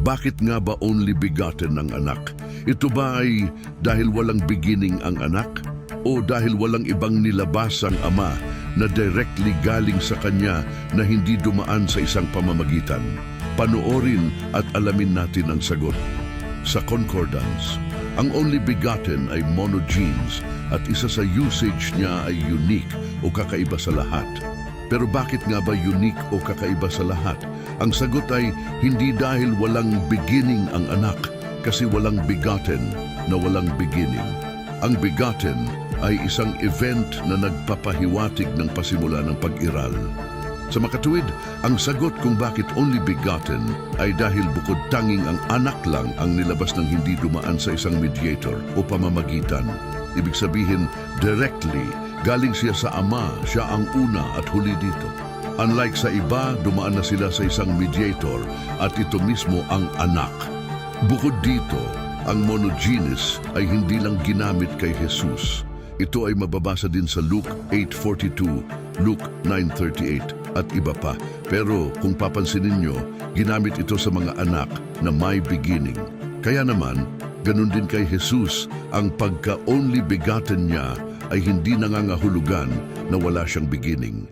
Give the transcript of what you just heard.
Bakit nga ba only begotten ng anak? Ito ba ay dahil walang beginning ang anak? O dahil walang ibang nilabas ang ama na directly galing sa kanya na hindi dumaan sa isang pamamagitan? Panoorin at alamin natin ang sagot. Sa concordance, ang only begotten ay monogenes at isa sa usage niya ay unique o kakaiba sa lahat. Pero bakit nga ba unique o kakaiba sa lahat? Ang sagot ay hindi dahil walang beginning ang anak kasi walang begotten na walang beginning. Ang begotten ay isang event na nagpapahiwatig ng pasimula ng pag-iral. Sa makatuwid, ang sagot kung bakit only begotten ay dahil bukod tanging ang anak lang ang nilabas ng hindi dumaan sa isang mediator o pamamagitan. Ibig sabihin, directly, galing siya sa ama, siya ang una at huli dito. Unlike sa iba, dumaan na sila sa isang mediator at ito mismo ang anak. Bukod dito, ang monogenes ay hindi lang ginamit kay Jesus. Ito ay mababasa din sa Luke 8.42, Luke 9.38 at iba pa. Pero kung papansinin nyo, ginamit ito sa mga anak na may beginning. Kaya naman, ganun din kay Jesus, ang pagka-only begotten niya ay hindi nangangahulugan na wala siyang beginning.